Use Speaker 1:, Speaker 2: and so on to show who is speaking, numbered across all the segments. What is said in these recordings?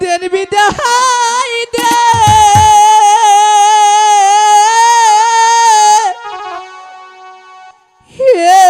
Speaker 1: দেন বিদায় দে হে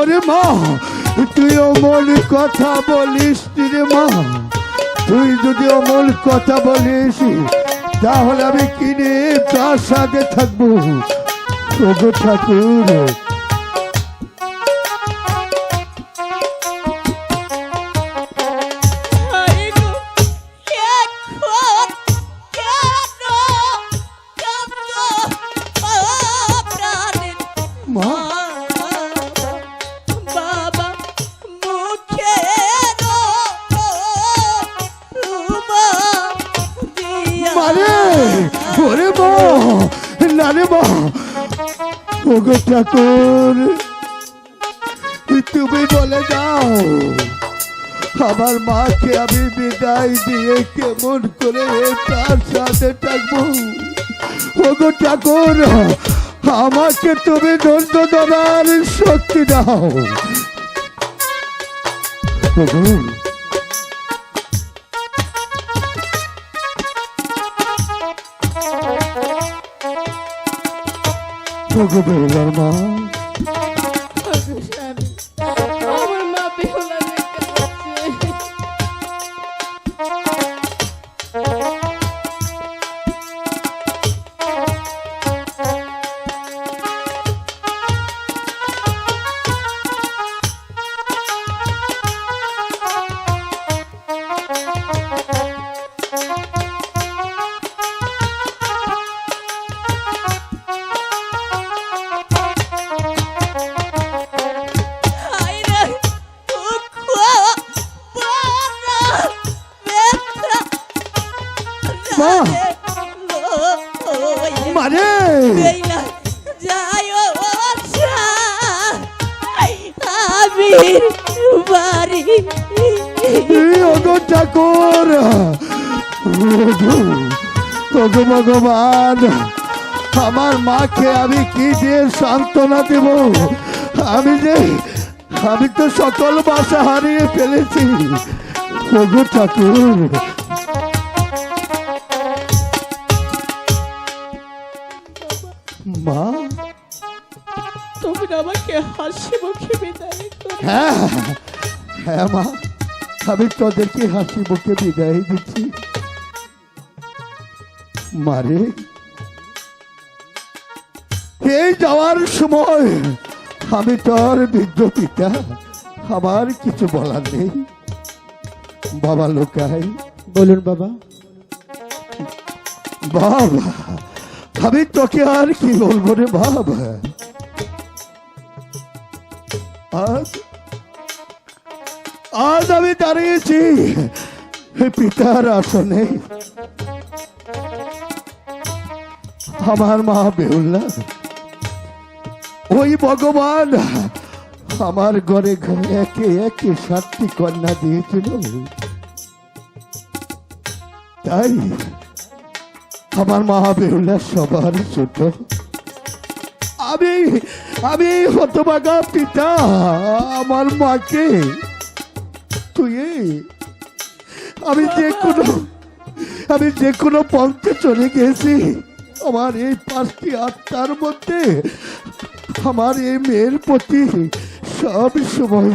Speaker 2: ওরে মা, তুই অমল কথা বলিস রে মা। তুই যদি অমল কথা বলিস, তাহলে আমি কিনে তার সাথে থাকব ঠাকুর মা না রে ওগো ঠাকুর তুমি বলে দাও আমার মাকে আমি বিদায় দিয়ে কেমন করে তার সাথে থাকব? ওগো ঠাকুর আমাকে তুমি ধৈর্য ধরার শক্তি দাও। ওগো, ওগো বেহুলার মা
Speaker 3: মা!
Speaker 2: ওগো ভগবান, আমার মাকে আমি কি দিয়ে সান্ত্বনা দেব? আমি যে, আমি তো সকল বাসা হারিয়ে ফেলেছি। ওগো ঠাকুর মা।
Speaker 1: আমাকে হাসি মুখে বিদায়
Speaker 2: হ্যাঁ হ্যাঁ মা। আমি তোদেরকে হাসি মুখে বিদায় দিচ্ছি। মারে এই যাওয়ার সময় আমি তোর বৃদ্ধ পিতা আমার কিছু বলার নেই। বাবা লোকাই।
Speaker 4: বলুন বাবা।
Speaker 2: বাবা। আমি তোকে আর কি বলব রে বাবা আজ আমি দাঁড়িয়েছি পিতার আসনে। আমার মা বেহুল্লা, ওই ভগবান আমার ঘরে ঘরে একে একে সাতটি কন্যা দিয়েছিল। তাই আমার মা বেহুলা সবার ছোট আমি আমি হতবাগা পিতা, আমার মাকে। তুই আমি যে কোনো, আমি যে কোনো পন্থে চলে গেছি। আমার এই পাঁচটি আত্মার মধ্যে, আমার এই মেয়ের প্রতি সব সময়